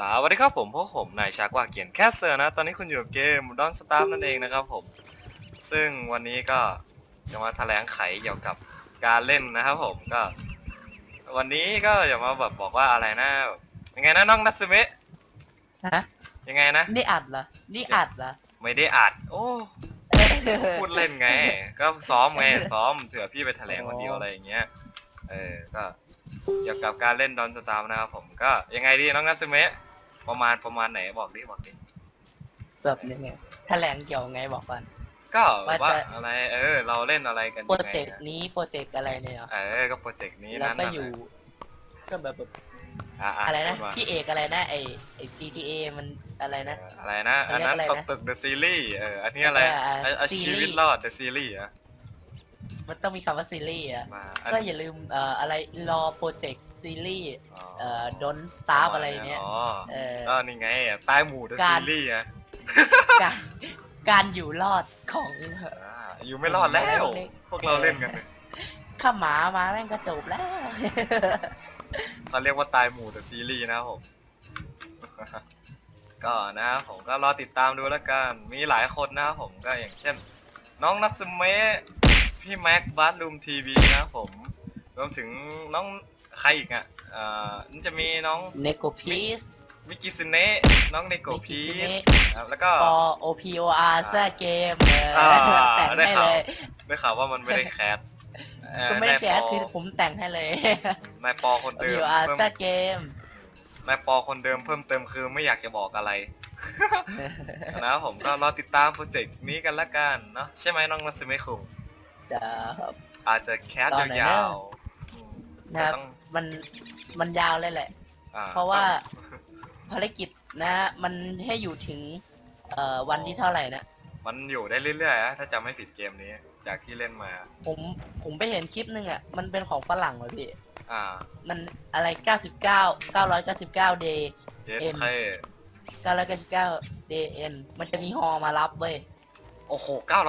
สวัสดีครับผมพวกผมนายชากว่าเกียนแคสเซอร์นะ ตอนนี้คุณอยู่กับเกมดอนสตาร์นั่นเองนะครับผม ซึ่งวันนี้ก็จะมาแถลงไขเกี่ยวกับการเล่นนะครับผมก็ วันนี้ก็อย่ามาแบบบอกว่าอะไรนะแบบยังไงนะน้องนัตสึเมะฮะยังไงนะ นี่อัดเหรอ นี่อัดเหรอไม่ได้อัด โอ้พูดเล่นไง ก็ซ้อมไงซ้อมเผื่อพี่ไปแถลงวันเดียวอะไรอย่างเงี้ยเออก็เกี่ยวกับการเล่นดอนสตาร์นะครับผมก็ยังไงดีน้องนัทซึเมะ ประมาณประมาณไหนบอกดิบอกดิแบบยังไงแถลงเกี่ยวไงบอกก่อน ก็ว่าว่าจะ อะไรเออ เราเล่นอะไรกันโปรยังไงเจกต์นี้โปรเจกต์อะไรเนี่ยเหรอเออก็โปรเจกต์นี้แล้วนั้นก็น่ะอยู่ ก็แบบแบบอะอะอะไรนะพูดมาพี่เอกอะไรนะไอไอ GTA มันอะไรนะเอออะไรนะเขาอันเรียกนั้นอะไรตนะกตึก The Series เอออันนี้อะไรเออเอออะซีชีรีส์วิตรอด The Series อะ มันต้องมีคำว่าซีรีส์อะ มาอันก็อย่าลืมเอ่ออะไรรอโปรเจกต์ซีรีส์เอ่อ Don't ป Starve มาณอะไรเนี่ยอ๋อเออก็นี่ไงอะใต้หมู่ The การ Series อะการการอยู่รอดของอ่าอยู่ไม่รอดแล้วเล็กพวกเราเล่นกันเนี่ยข้าหมามาแม่งก็จบแล้ว เขาเรียกว่าตายหมู่เดอะซีรีส์นะครับผม ก็นะครับผมก็รอติดตามดูแล้วกัน มีหลายคนนะครับผมก็อย่างเช่น น้องนัทสเมะ พี่แม็กบัสลูมทีวีนะครับผมรวมถึงน้องใครอีกอะเอ่อนี่จะมีน้องเนโกพีสมิกิซึเนะน้องเนโกนิพีกิเนะครับแล้วก็ ปอ O P O R แซ่เกมเอออ่าแต่งได้ให้ข่าว เลยได้ข่าวว่ามันไม่ได้แคสเอ่อก็ไม่ได้แก้นายปคือผมแต่งให้เลย นายปอคน O เดิ P ม O R เพิ่มแซ่เกมนายปอคนเดิมเพิ่มเติมคือไม่อยากจะบอกอะไร นะครับผมก็รอติดตามโปรเจกต์นี้กันละกันเนาะใช่ไหมน้องนัสเมะคุง เดี๋ยวอาจจะแคสตอนไหนยานะวๆอืมนะครับแต่ต้องมันมันยาวเลยแหละ อ่เพราะว่าภารกิจนะมันให้อยู่ถึง เอ่อวันที่เท่าไหร่นะ มันอยู่ได้เรื่อยๆนะถ้าจำไม่ผิดเกมนี้ จากที่เล่นมา ผมผมไปเห็นคลิปหนึงอะ มันเป็นของฝรั่งเลยพี่ อ่ามันอะไร 99 999 day เยสเอ็น เท่999 day n มันจะมีฮอมารับเว้ย โอ้โห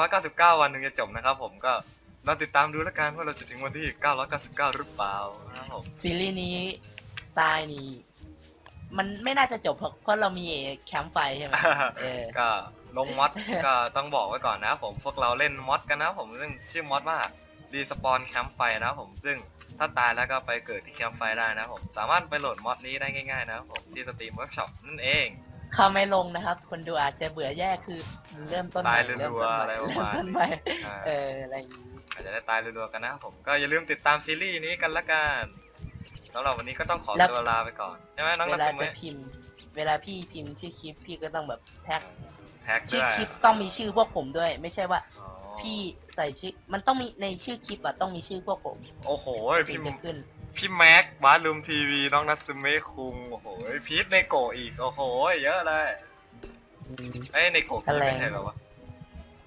999 วันถึงจะจบนะครับผมก็เราติดตามดูแล้วกันว่าเราจะถึงวันที่ 999 หรือเปล่านะครับผม ซีรีส์นี้ตายนี่ มันไม่น่าจะจบเพราะเพราะเรามีแคมป์ไฟใช่ไหมเออ ก็ลงมอด ก็ต้องบอกไว้ก่อนนะครับผมพวกเราเล่นมอดกันนะครับผมซึ่งชื่อมอดว่ารีสปอนแคมป์ไฟนะครับผมซึ่งถ้าตายแล้วก็ไปเกิดที่แคมป์ไฟได้นะครับผมสามารถไปโหลดมอดนี้ได้ง่ายๆนะครับผมที่สตรีมเวิร์กช็อปนั่นเอง เขาไม่ลงนะครับ คนดูอาจจะเบื่อแย่คือเริ่มต้นใหม่ตายเริ่มรัต้วนๆใหอะไรม่ประเริ่มมาณต้นนี้ใหม่อ่าเอออะไรอย่างนี้อาจจะได้ตายรัวๆกันนะครับผมก็อย่าลืมติดตามซีรีส์นี้กันละกันสำหรับวันนี้ก็ต้องขอแล้วตัวลาไปก่อนใช่ไหมน้องเวนัทลาสมัจะยพิมพ์ เวลาพี่พิมพ์ชื่อคลิปพี่ก็ต้องแบบแท็กแท็กชื่ด้อวยคลิปต้องมีชื่อพวกผมด้วย ไม่ใช่ว่า อ๋อพี่ใส่ชื่อมันต้องมีในชื่อคลิปอะต้องมีชื่อพวกผมโอ้โหถึพี่งจะขึ้น พี่แม็กบาร์ลูมทีวีน้องนัทซึเม่คุงโอ้โหพีทในโกอีกโอ้โหเยอะเลยเอ้ในโกพีทไม่ใช่หรอวะ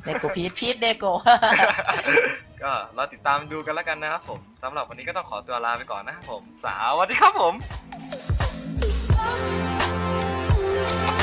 ในโกพีทพีทในโก ก็เราติดตามดูกันแล้วกันนะครับผมสำหรับวันนี้ก็ต้องขอตัวลาไปก่อนนะครับผม สวัสดีครับผม Thank you.